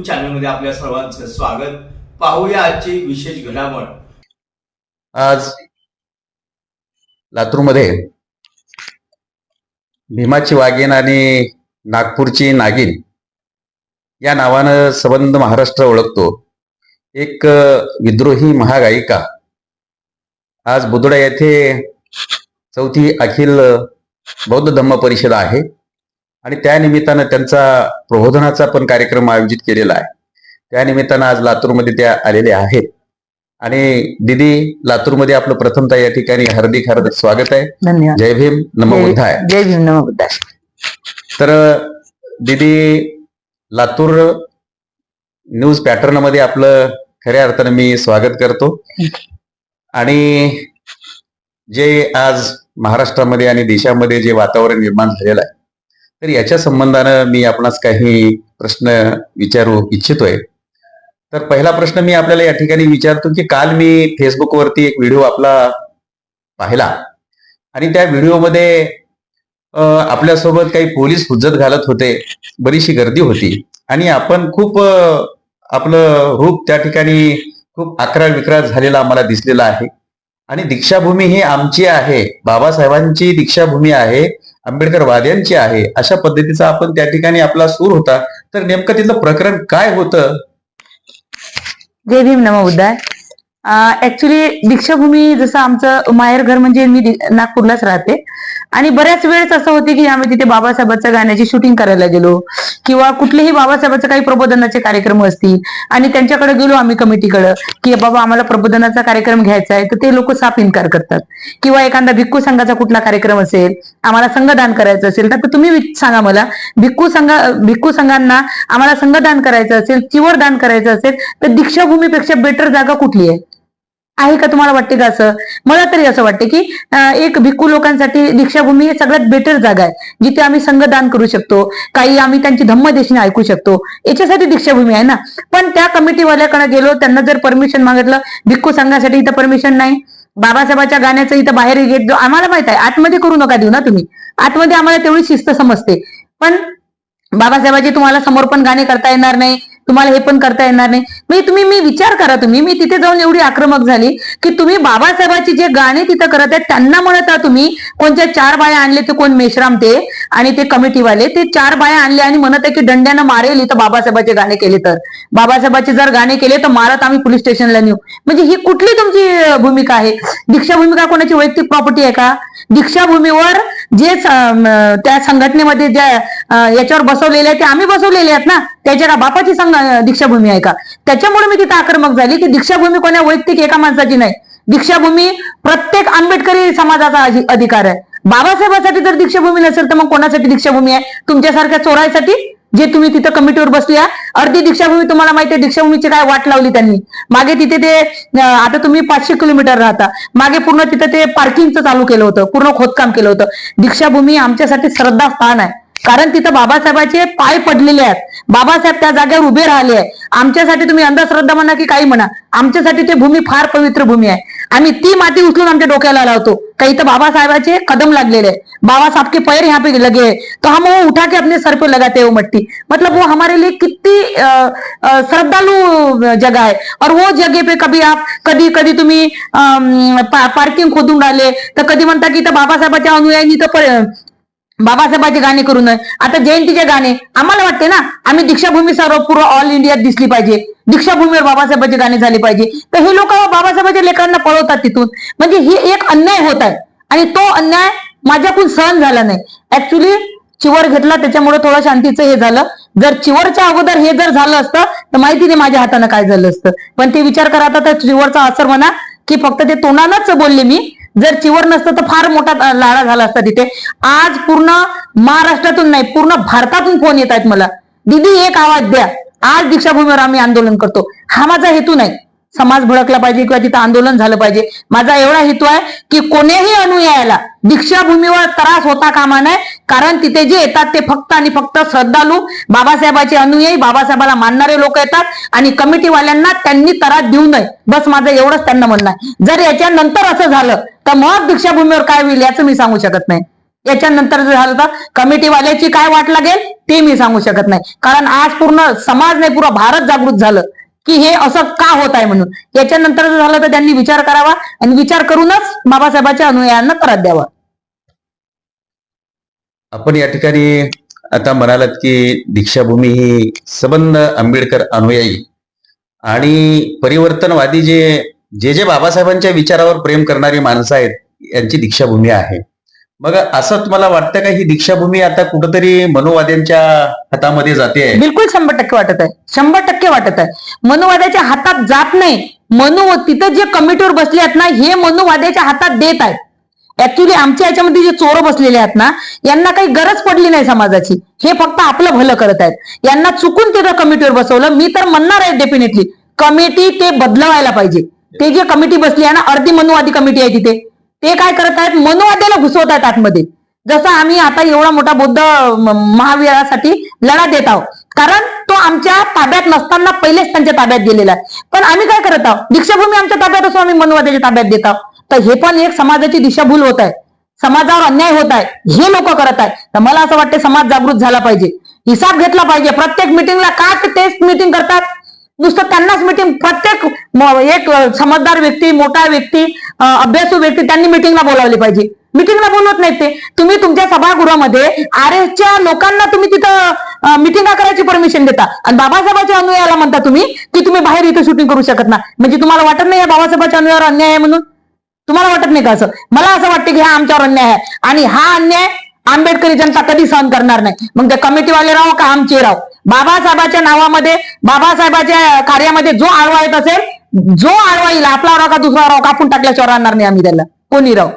News चॅनलमध्ये आपल्या सर्वांचं स्वागत. पाहूया आजची विशेष घडामोड. आज लातूरमध्ये भीमाची वाघीण आणि नागपूरची नागिन या नावानं संबंध महाराष्ट्र ओळखतो. एक विद्रोही महागायिका. आज बुदडा येथे चौथी अखिल बौद्ध धम्म परिषद आहे. आणि त्या निमित्तानं त्यांचा प्रबोधनाचा पण कार्यक्रम आयोजित केलेला आहे. त्या निमित्तानं आज लातूरमध्ये त्या आलेल्या आहेत. आणि दिदी लातूरमध्ये आपलं प्रथमतः या ठिकाणी हार्दिक हार्दिक स्वागत आहे. धन्यवाद. जय भीम नमो जय- बुद्धाय. जय भीम नमो बुद्धाय. तर दिदी लातूर न्यूज पॅटर्नमध्ये आपलं खऱ्या अर्थानं मी स्वागत करतो. आणि जे आज महाराष्ट्रामध्ये आणि देशामध्ये जे वातावरण निर्माण झालेलं आहे तर याच्या संबंधानं मी आपणास काही प्रश्न विचारू इच्छितोय. तर पहिला प्रश्न मी आपल्याला या ठिकाणी विचारतो की काल मी फेसबुकवरती एक व्हिडिओ आपला पाहिला. आणि त्या व्हिडिओमध्ये आपल्यासोबत काही पोलीस हुज्जत घालत होते बरीचशी गर्दी होती. आणि आपण खूप आपलं रूप त्या ठिकाणी खूप अकरा विक्रार झालेला आम्हाला दिसलेला आहे. आणि दीक्षाभूमी ही आमची आहे. बाबासाहेबांची दीक्षाभूमी आहे. आंबेडकर वाद्यांची आहे अशा पद्धतीचा आपण त्या ठिकाणी आपला सूर होता. तर नेमकं तिथलं प्रकरण काय होतं? जय भीम नमो बुद्धाय. ऍक्च्युली दीक्षाभूमी जसं आमचं माहेर घर म्हणजे मी नागपूरलाच राहते. आणि बऱ्याच वेळेस असं होते की आम्ही तिथे बाबासाहेबांच्या गाण्याची शूटिंग करायला गेलो. किंवा कुठलेही बाबासाहेबांचे काही प्रबोधनाचे कार्यक्रम असतील. आणि त्यांच्याकडे गेलो आम्ही कमिटीकडे की बाबा आम्हाला प्रबोधनाचा कार्यक्रम घ्यायचा आहे तर ते लोक साफ इन्कार करतात. किंवा एखादा भिक्खू संघाचा कुठला कार्यक्रम असेल आम्हाला संघदान करायचं असेल तर तुम्ही सांगा मला भिक्खू संघ भिक्खू संघांना आम्हाला संघदान करायचं असेल चिवर दान करायचं असेल तर दीक्षाभूमीपेक्षा बेटर जागा कुठली आहे? आहे का तुम्हाला वाटते का असं? मला तरी असं वाटते की एक भिक्खू लोकांसाठी दीक्षाभूमी हे सगळ्यात बेटर जागा आहे जिथे आम्ही संघदान करू शकतो काही आम्ही त्यांची धम्मदेशीने ऐकू शकतो. याच्यासाठी दीक्षाभूमी आहे ना? पण त्या कमिटीवाल्याकडे गेलो त्यांना जर परमिशन मागितलं भिक्खू संघासाठी इथं परमिशन नाही. बाबासाहेबाच्या गाण्याचं इथं बाहेर गेट आम्हाला माहीत आहे आतमध्ये करू नका देऊ ना तुम्ही. आतमध्ये आम्हाला तेवढी शिस्त समजते. पण बाबासाहेबाचे तुम्हाला समोर पण गाणे करता येणार नाही. तुम्हाला हे पण करता येणार नाही. म्हणजे तुम्ही मी विचार करा तुम्ही. मी तिथे जाऊन एवढी आक्रमक झाली की तुम्ही बाबासाहेबांची जे गाणे तिथं करत आहेत त्यांना म्हणत आहात तुम्ही कोणत्या चार बाया आणले ते कोण मेश्राम ते आणि ते कमिटीवाले? ते चार बाया आणले आणि म्हणत आहे की दंड्यानं मारेल इथं बाबासाहेबाचे गाणे केले तर. बाबासाहेबाचे जर गाणे केले तर मारत आम्ही पोलीस स्टेशनला नेऊ. म्हणजे ही कुठली तुमची भूमिका आहे? दीक्षा भूमिका कोणाची वैयक्तिक प्रॉपर्टी आहे का? दीक्षाभूमीवर जे त्या संघटनेमध्ये ज्या याच्यावर बसवलेले आहेत ते आम्ही बसवलेले आहेत ना? त्याच्या का बापाची संघ दीक्षाभूमी आहे का? त्याच्यामुळे मी तिथे आक्रमक झाली की दीक्षाभूमी कोणा वैयक्तिक एका माणसाची नाही. दीक्षाभूमी प्रत्येक आंबेडकरी समाजाचा अधिकार आहे. बाबासाहेबांसाठी जर दीक्षाभूमी नसेल तर मग कोणासाठी दीक्षाभूमी आहे? तुमच्यासारख्या चोरायसाठी जे तुम्ही तिथं कमिटीवर बसली आहे अर्धी दीक्षाभूमी तुम्हाला माहिती आहे दीक्षाभूमीची काय वाट लावली त्यांनी. मागे तिथे ते आता तुम्ही पाचशे किलोमीटर राहता. मागे पूर्ण तिथे ते पार्किंगचं चालू केलं होतं पूर्ण खोदकाम केलं होतं. दीक्षाभूमी आमच्यासाठी श्रद्धास्थान आहे. कारण तिथं बाबासाहेबाचे पाय पडलेले आहेत. बाबासाहेब त्या जागेवर उभे राहिले आहे आमच्यासाठी तुम्ही अंधश्रद्धा म्हणा की काही म्हणा आमच्यासाठी ते भूमी फार पवित्र भूमी आहे. आम्ही ती माती उचलून आमच्या डोक्याला लावतो. काही तर बाबासाहेबाचे कदम लागलेले आहे बाबासाहेब के पैर यहाँ पे लगे तो हम वो उठा के अपने सर पे लगाते हैं वो मट्टी. मतलब वो हमारे लिए कितनी श्रद्धालु जगह है। और वो जगह पे कभी आप कधी कधी तुम्ही पार्किंग खोदून राहिले. तर कधी म्हणता की इथं बाबासाहेबाच्या अनुयायी तर बाबासाहेबाचे गाणे करू नये. आता जयंतीचे गाणे आम्हाला वाटते ना आम्ही दीक्षाभूमी सर्व पूर्व ऑल इंडियात दिसली पाहिजे. दीक्षाभूमीवर बाबासाहेबाचे गाणे झाले पाहिजे. तर हे लोक बाबासाहेबांच्या लेकरांना पळवतात तिथून. म्हणजे ही एक अन्याय होत आहे. आणि तो अन्याय माझ्याकडून सहन झाला नाही. ऍक्च्युली चिवर घेतला त्याच्यामुळे थोडं शांतीचं हे झालं. जर चिवरच्या अगोदर हे जर झालं असतं तर माहिती नाही माझ्या हातानं काय झालं असतं. पण ते विचार करा आता त्या चिवरचा असर म्हणा की फक्त ते तोंडानंच बोलले मी जर चिवर नसतं तर फार मोठा लाडा झाला असता तिथे. आज पूर्ण महाराष्ट्रातून नाही पूर्ण भारतातून फोन येत आहेत मला. दिदी एक आवाज द्या. आज दीक्षाभूमीवर आम्ही आंदोलन करतो. हा माझा हेतू नाही. समाज भडकला पाहिजे किंवा तिथं आंदोलन झालं पाहिजे. माझा एवढा हेतू आहे की कोणीही अनुयायाला दीक्षाभूमीवर त्रास होता कामा नये कारण तिथे जे येतात ते फक्त आणि फक्त श्रद्धालू बाबासाहेबाचे अनुयायी बाबासाहेबाला मानणारे लोक येतात आणि कमिटीवाल्यांना त्यांनी त्रास देऊ नये. बस माझं एवढंच त्यांना म्हणणं आहे. जर याच्यानंतर असं झालं तर मग दीक्षाभूमीवर काय होईल याचं मी सांगू शकत नाही. याच्यानंतर जर झालं तर कमिटीवाल्याची काय वाट लागेल ते मी सांगू शकत नाही. कारण आज पूर्ण समाज नाही पुरा भारत जागृत झालं. की हे असं का होत आहे म्हणून? याच्यानंतर जर झालं तर त्यांनी विचार करावा आणि विचार करूनच बाबासाहेबांच्या अनुयायांना त्रास द्यावा. आपण या ठिकाणी आता म्हणालात की दीक्षाभूमी ही सबंध आंबेडकर अनुयायी आणि परिवर्तनवादी जे जे जे बाबासाहेबांच्या विचारावर प्रेम करणारी माणसं आहेत यांची दीक्षाभूमी आहे. मग असं तुम्हाला वाटतं का ही दीक्षाभूमी आता कुठंतरी मनोवाद्यांच्या हातामध्ये जाते आहे? बिलकुल शंभर टक्के वाटत आहे. शंभर टक्के वाटत आहे. मनोवाद्याच्या हातात जात नाही. मनु तिथं जे कमिटीवर बसले आहेत ना हे मनुवाद्याच्या हातात देत आहेत. ऍक्च्युली आमच्या याच्यामध्ये जे चोर बसलेले आहेत ना यांना काही गरज पडली नाही समाजाची. हे फक्त आपलं भलं करत आहेत. यांना चुकून तिथं कमिटीवर बसवलं. मी तर म्हणणार आहे डेफिनेटली कमिटी ते बदलवायला पाहिजे. ते जे कमिटी बसली आहे ना अर्धी मनुवादी कमिटी आहे तिथे. ते काय करत आहेत? मनोवाद्याला घुसवत आहेत आतमध्ये. जसं आम्ही आता एवढा मोठा बौद्ध महावीरासाठी लढा देत आहोत. कारण तो आमच्या ताब्यात नसताना पहिलेच त्यांच्या ताब्यात गेलेला आहे. पण आम्ही काय करत आहोत? दीक्षाभूमी आमच्या ताब्यात असो आम्ही मनोवाद्याच्या ताब्यात देत आहोत. तर हे पण एक समाजाची दिशाभूल होत आहे. समाजावर अन्याय होत आहे. हे लोक करत आहेत. तर मला असं वाटतं समाज जागृत झाला पाहिजे. हिसाब घेतला पाहिजे. प्रत्येक मिटिंगला का तेच मिटिंग करतात. नुसतं त्यांनाच मिटिंग प्रत्येक एक समजदार व्यक्ती मोठा व्यक्ती अभ्यासू व्यक्ती त्यांनी मिटिंगला बोलावली पाहिजे. मिटिंगला बोलवत नाहीत ते. तुम्ही तुमच्या सभागृहामध्ये आर च्या लोकांना तुम्ही तिथं मिटिंगा करायची परमिशन देता? आणि बाबासाहेबांच्या अनुयायाला म्हणता तुम्ही की तुम्ही बाहेर इथे शूटिंग करू शकत ना म्हणजे तुम्हाला वाटत नाही या बाबासाहेबांच्या अनुयायावर अन्याय आहे म्हणून? तुम्हाला वाटत नाही का असं? मला असं वाटतं की हा आमच्यावर अन्याय आहे. आणि हा अन्याय आंबेडकरी जनता कधी सहन करणार नाही. मग ते कमिटीवाले राहो का आमचे राहो? बाबासाहेबाच्या नावामध्ये बाबासाहेबाच्या कार्यामध्ये जो आळवा येत असेल जो आळवा येईल आपला राव का दुसरा राव कापून टाकल्याशिवाय राहणार नाही आम्ही त्याला. कोणी राव?